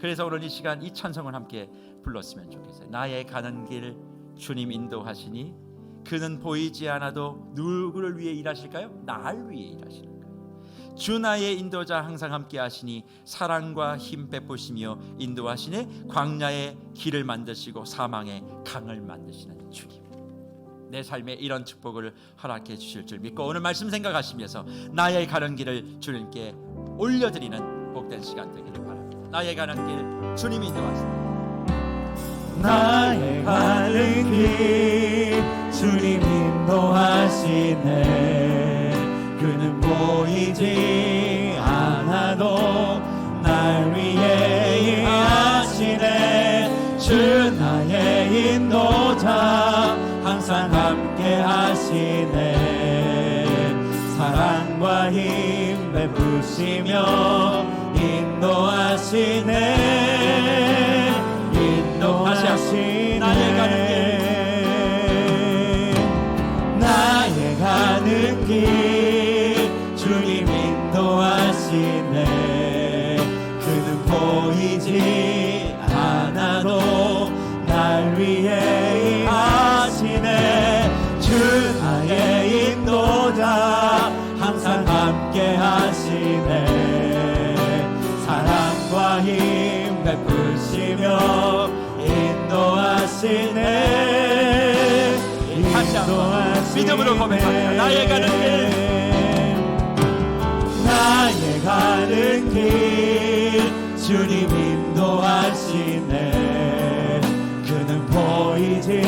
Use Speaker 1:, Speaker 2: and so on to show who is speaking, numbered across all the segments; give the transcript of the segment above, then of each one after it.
Speaker 1: 그래서 오늘 이 시간 이 찬송을 함께 불렀으면 좋겠어요. 나의 가는 길 주님 인도하시니 그는 보이지 않아도 누구를 위해 일하실까요? 나를 위해 일하시는. 주 나의 인도자 항상 함께 하시니 사랑과 힘 베푸시며 인도하시니 광야의 길을 만드시고 사망의 강을 만드시는 주님. 내 삶에 이런 축복을 허락해 주실 줄 믿고 오늘 말씀 생각하시면서 나의 가는 길을 주님께 올려드리는 복된 시간 되기를 바랍니다. 나의 가는 길 주님 인도하시니
Speaker 2: 나의 가는 길 주님 인도하시네. 그는 보이지 않아도 날 위해 일하시네. 주 나의 인도자 항상 함께 하시네. 사랑과 힘 베푸시며 인도하시네. 인도하시네.
Speaker 1: 나의 가는
Speaker 2: 나의 가는 길. 주님 인도하시네. 그는 보이지 하시네
Speaker 1: 다시 한번 믿음으로 고백합니다. 나의 가는 길.
Speaker 2: 나의 가는 길 주님 인도하시네 그는 보이지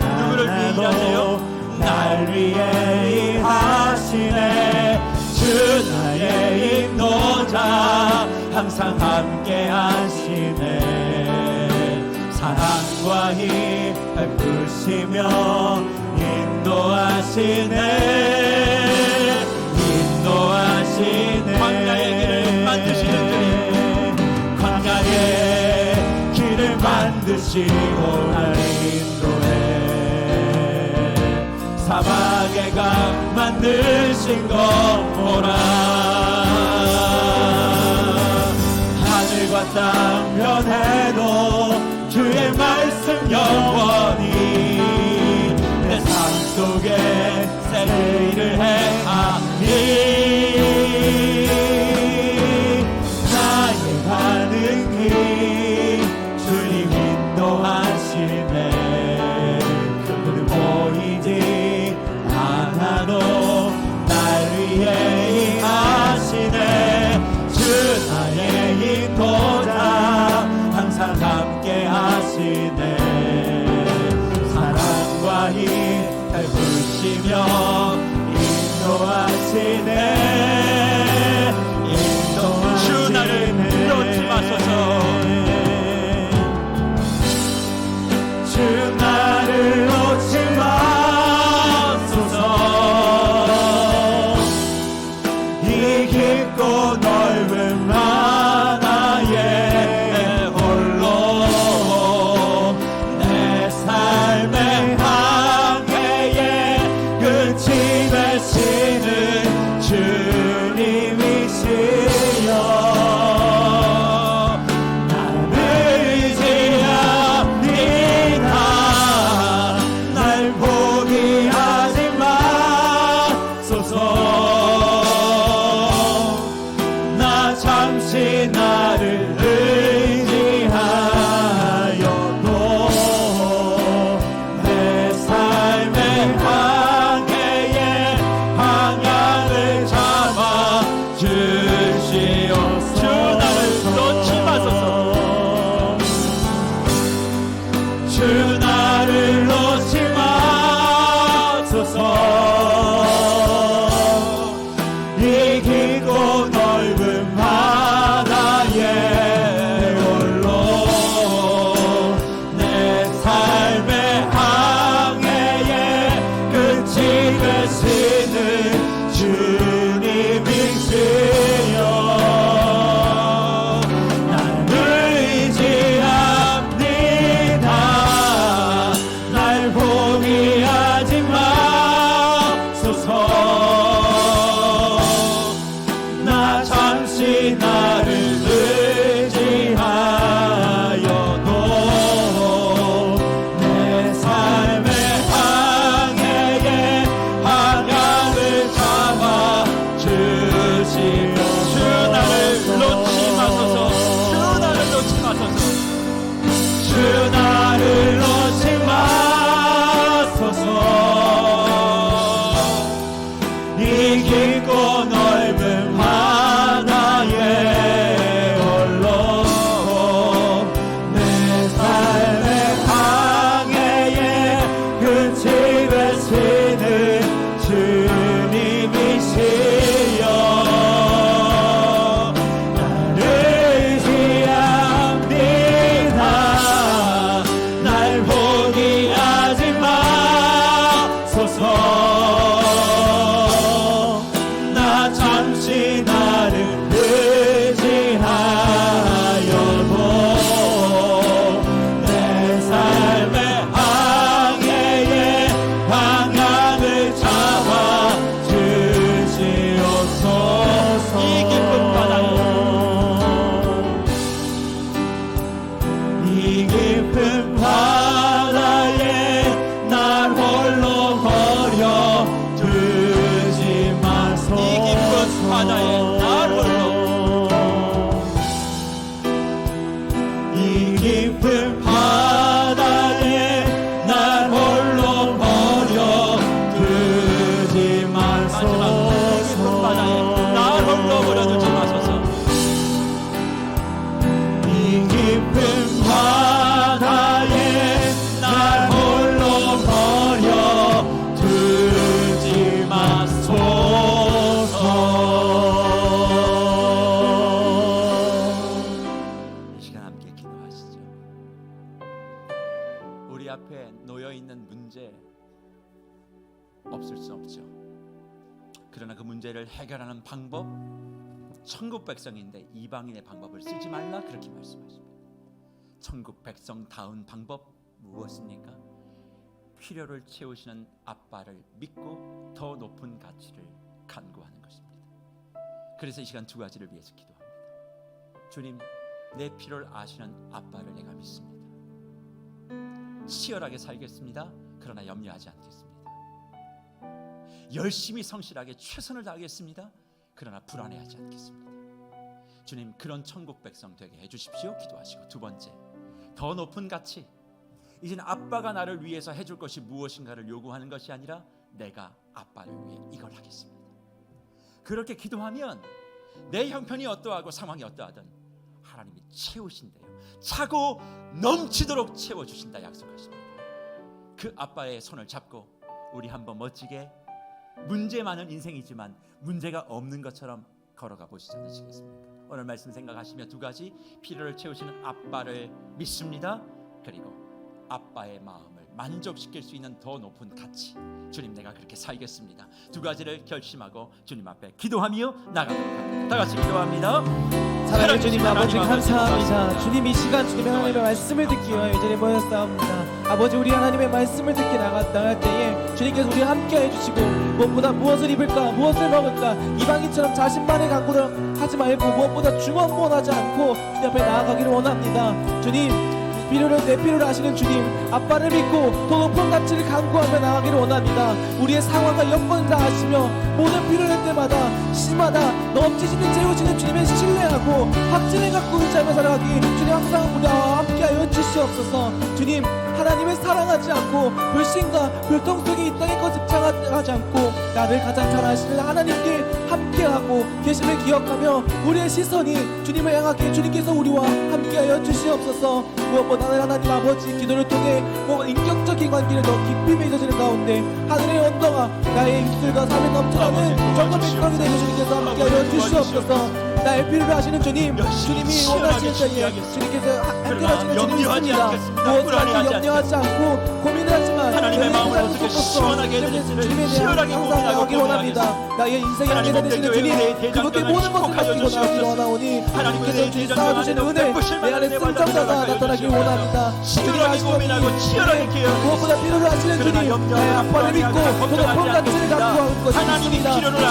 Speaker 2: 않아도? 날 위해 일하시네 주 나의 인도자 항상 함께 하시네 사랑과 힘 베푸시며 인도하시네. 인도하시네.
Speaker 1: 광야의 길을 만드시는
Speaker 2: 광야의 길을 만드시고 날 인도해. 사막의 강 만드신 것 보라. 하늘과 땅 변해도 주의 말씀 영원히 내 삶 속에 새 일을 행하니 베 듯이 주 나를 놓지 마소서.
Speaker 1: 주 나를 놓지 마소서.
Speaker 2: 주 나를 놓지 마소서. 이 깊고 넓은 바다에 올러 내 삶의 방해에 그치
Speaker 1: 이 깊은 바다에 방법 천국 백성인데 이방인의 방법을 쓰지 말라 그렇게 말씀하십니다. 천국 백성 다운 방법 무엇입니까? 필요를 채우시는 아빠를 믿고 더 높은 가치를 간구하는 것입니다. 그래서 이 시간 두 가지를 위해서 기도합니다. 주님, 내 필요를 아시는 아빠를 내가 믿습니다. 치열하게 살겠습니다. 그러나 염려하지 않겠습니다. 열심히 성실하게 최선을 다하겠습니다. 그러나 불안해하지 않겠습니다. 주님 그런 천국 백성 되게 해주십시오. 기도하시고 두 번째 더 높은 가치 이제는 아빠가 나를 위해서 해줄 것이 무엇인가를 요구하는 것이 아니라 내가 아빠를 위해 이걸 하겠습니다. 그렇게 기도하면 내 형편이 어떠하고 상황이 어떠하든 하나님이 채우신대요. 차고 넘치도록 채워주신다 약속하십니다. 그 아빠의 손을 잡고 우리 한번 멋지게 문제 많은 인생이지만 문제가 없는 것처럼 걸어가 보시지 않으시겠습니까? 오늘 말씀 생각하시며 두 가지 필요를 채우시는 아빠를 믿습니다. 그리고 아빠의 마음을 만족시킬 수 있는 더 높은 가치. 주님 내가 그렇게 살겠습니다. 두 가지를 결심하고 주님 앞에 기도하며 나가도록 합니다. 다 같이 기도합니다.
Speaker 3: 사랑하는 주님 아버지 감사합니다. 주님 이 시간 주님의 하나님의 말씀을 듣기 위하여 이 자리에 모였사옵니다. 아버지 우리 하나님의 말씀을 듣기 나갔다 할 때에 주님께서 우리 함께 해주시고 무엇보다 무엇을 입을까 무엇을 먹을까 이방인처럼 자신만의 강구를 하지 말고 무엇보다 중원무원하지 않고 주님 앞에 나아가기를 원합니다. 주님 필요를 내 필요를 아시는 주님 아빠를 믿고 더 높은 가치를 강구하며 나가기를 원합니다. 우리의 상황과 여건을 다 아시며 모든 필요할 때마다 시마다 넘치시는 채우시는 주님의 신뢰하고 확신을 갖고 의지하며 살아가기 주님 항상 우리와 함께하여 주시옵소서. 주님 하나님을 사랑하지 않고 불신과 불통 속에 이 땅의 것을 집착하지 않고 나를 가장 잘 아시는 하나님께 함께하고 계심을 기억하며 우리의 시선이 주님을 향하게 주님께서 우리와 함께하여 주시옵소서. 무엇보다는 하나님 아버지 기도를 통해 뭐 인격적인 관계를 더 깊이 맺어지는 가운데 하늘의 언덕아 나의 입술과 삶을 넘쳐나는 정말 백성이 되는 주님께서 함께하여 주시옵소서 나의 필요를 하시는 주님 주님이 원하시는 때에 주님께서 함께 하시는 주님이
Speaker 1: 염려하지
Speaker 3: 있습니다. 무엇을 염려하지 않고
Speaker 1: 하나님의
Speaker 3: 내
Speaker 1: 마음을 어떻게 시원하게 해드릴지를
Speaker 3: 항상
Speaker 1: 고민하고
Speaker 3: 원합니다. 나의
Speaker 1: 하나님
Speaker 3: 안에 되시는 주님
Speaker 1: 대장경을
Speaker 3: 모든 것을 맡기고 나가길. 원하오니
Speaker 1: 하나님
Speaker 3: 주님께서
Speaker 1: 우리의
Speaker 3: 주님 쌓아주시는 은혜 내 안에
Speaker 1: 내가
Speaker 3: 나타나길. 원합니다.
Speaker 1: 치열하게 고민하고 치열하게 기도하고
Speaker 3: 무엇보다 필요를 하시는 주님 나의 아빠를 믿고 가치를
Speaker 1: 않겠습니다.
Speaker 3: 갖고 할 것이
Speaker 1: 하나님이
Speaker 3: 있습니다.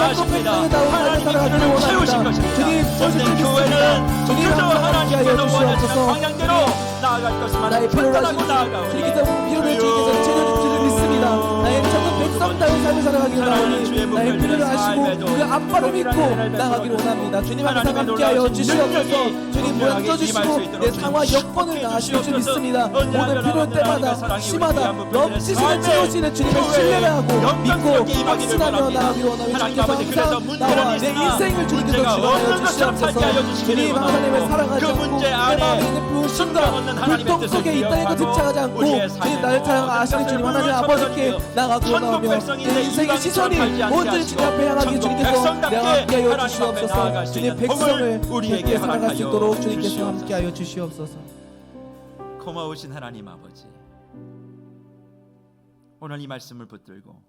Speaker 1: 하나님이
Speaker 3: 살아가기를
Speaker 1: 필요를 채우실
Speaker 3: 원합니다.
Speaker 1: 것입니다.
Speaker 3: 주님 줄
Speaker 1: 교회는
Speaker 3: 주님
Speaker 1: 하나님께서 원하시는 방향대로 나아갈 것만
Speaker 3: 나의 필요를 하시는 주님께서 필요를 주님께서 채워주 천국 백성다운 삶을 살아가기를 원하오니 나의 필요를 하시고 우리 아빠를 믿고 나가기를 원합니다. 주님 항상 함께하여 주시옵소서. 주님 모여주시고 내 상황 여건을 나아실 줄 믿습니다. 모든 필요할 때마다 시마다. 넘치시는 채우시는 주님을 신뢰하고 믿고 확신하며 나가기를 원하오니 주님께서 항상 나와 내 인생을 주님께서 주관하여 주시옵소서. 주님 하나님을 사랑하지
Speaker 1: 그
Speaker 3: 않고
Speaker 1: 문제
Speaker 3: 내 마음에 있는 불신과 불통 속에 이 땅에 그 집착하지 않고 주님 나를 사랑 아시는 주님 하나님 아버지께 나가고 원하 며 내 인생의 시선이 온전히 주님 앞에 향하게 주님께서 내가 함께하여 주시옵소서. 주님 백성을 우리에게 살아갈 수 있도록 주님께서. 함께하여 주시옵소서.
Speaker 1: 고마우신 하나님 아버지 오늘 이 말씀을 붙들고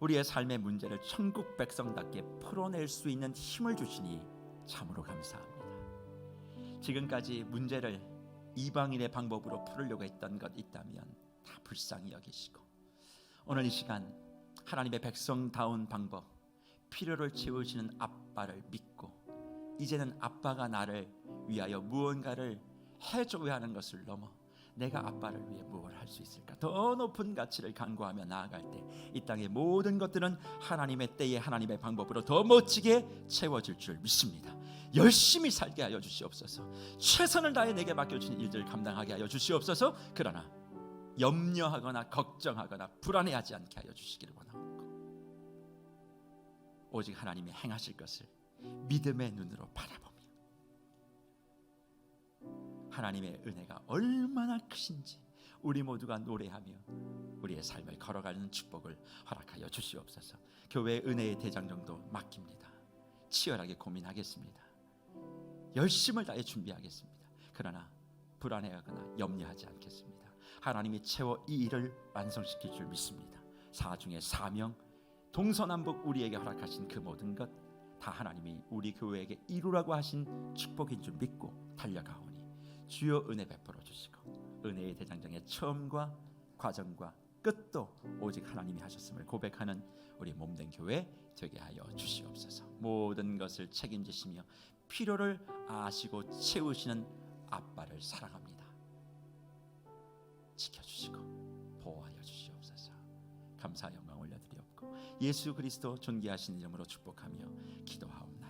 Speaker 1: 우리의 삶의 문제를 천국 백성답게 풀어낼 수 있는 힘을 주시니 참으로 감사합니다. 지금까지 문제를 이방인의 방법으로 풀으려고 했던 것 있다면 다 불쌍히 여기시고 오늘 이 시간 하나님의 백성다운 방법 필요를 채우시는 아빠를 믿고 이제는 아빠가 나를 위하여 무언가를 해줘야 하는 것을 넘어 내가 아빠를 위해 무엇을 할 수 있을까? 더 높은 가치를 간구하며 나아갈 때 이 땅의 모든 것들은 하나님의 때에 하나님의 방법으로 더 멋지게 채워질 줄 믿습니다. 열심히 살게 하여 주시옵소서. 최선을 다해 내게 맡겨주신 일들을 감당하게 하여 주시옵소서. 그러나 염려하거나 걱정하거나 불안해하지 않게 하여 주시기를 원하옵고 오직 하나님이 행하실 것을 믿음의 눈으로 바라보며 하나님의 은혜가 얼마나 크신지 우리 모두가 노래하며 우리의 삶을 걸어가는 축복을 허락하여 주시옵소서. 교회 은혜의 대장정도 맡깁니다. 치열하게 고민하겠습니다. 열심을 다해 준비하겠습니다. 그러나 불안해하거나 염려하지 않겠습니다. 하나님이 채워 이 일을 완성시킬 줄 믿습니다. 사중의 사명, 동서남북 우리에게 허락하신 그 모든 것 다 하나님이 우리 교회에게 이루라고 하신 축복인 줄 믿고 달려가오니 주여 은혜 베풀어 주시고 은혜의 대장정의 처음과 과정과 끝도 오직 하나님이 하셨음을 고백하는 우리 몸된 교회 되게 하여 주시옵소서. 모든 것을 책임지시며 필요를 아시고 채우시는 아빠를 사랑합니다. 지켜주시고 보호하여 주시옵소서. 감사 영광 올려드리옵고 예수 그리스도 존귀하신 이름으로 축복하며 기도하옵나이다.